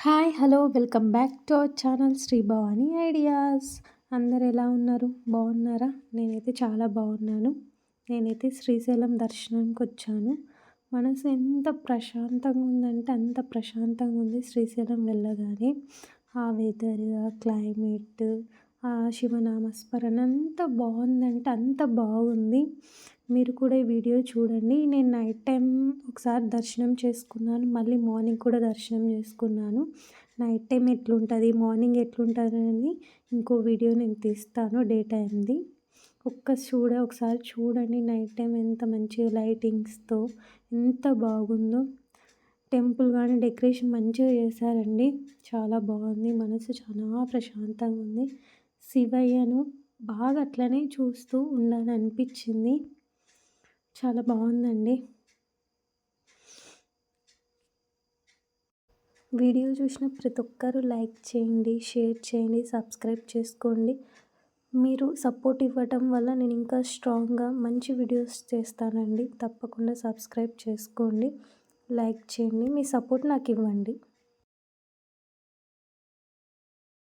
Hi hello welcome back to our channel Sri Bhavani ideas. అందరు ఎలా ఉన్నారు? బాగున్నారా? నేనైతే చాలా బాగున్నాను. నేనైతే శ్రీశైలం దర్శనానికి వచ్చాను. మనసు ఎంత ప్రశాంతంగా ఉందంటే అంత ప్రశాంతంగా ఉంది శ్రీశైలం వెళ్ళగానే. ఆ వెదర్ ఆ క్లైమేట్ ఆ శివనామస్మరణ అంత బాగుందంటే అంత బాగుంది. మీరు కూడా ఈ వీడియో చూడండి. నేను నైట్ టైం ఒకసారి దర్శనం చేసుకున్నాను. మళ్ళీ మార్నింగ్ కూడా దర్శనం చేసుకున్నాను. నైట్ టైం ఎట్లుంటుంది? మార్నింగ్ ఎట్లుంటుంది అనేది ఇంకో వీడియో నేను తీస్తాను డే టైంది ఒక్క చూడ ఒకసారి చూడండి నైట్ టైం ఎంత మంచి లైటింగ్స్తో ఎంత బాగుందో. టెంపుల్ కానీ డెకరేషన్ మంచిగా చేశారండి. చాలా బాగుంది. మనసు చాలా ప్రశాంతంగా ఉంది. శివయ్యను బాగా అట్లనే చూస్తూ ఉండాలని అనిపించింది చాలా బాగుందండి. వీడియో చూసిన ప్రతి ఒక్కరూ లైక్ చేయండి షేర్ చేయండి సబ్స్క్రైబ్ చేసుకోండి. మీరు సపోర్ట్ ఇవ్వటం వల్ల నేను ఇంకా స్ట్రాంగ్గా మంచి వీడియోస్ చేస్తానండి. తప్పకుండా సబ్స్క్రైబ్ చేసుకోండి లైక్ చేయండి. మీ సపోర్ట్ నాకు ఇవ్వండి.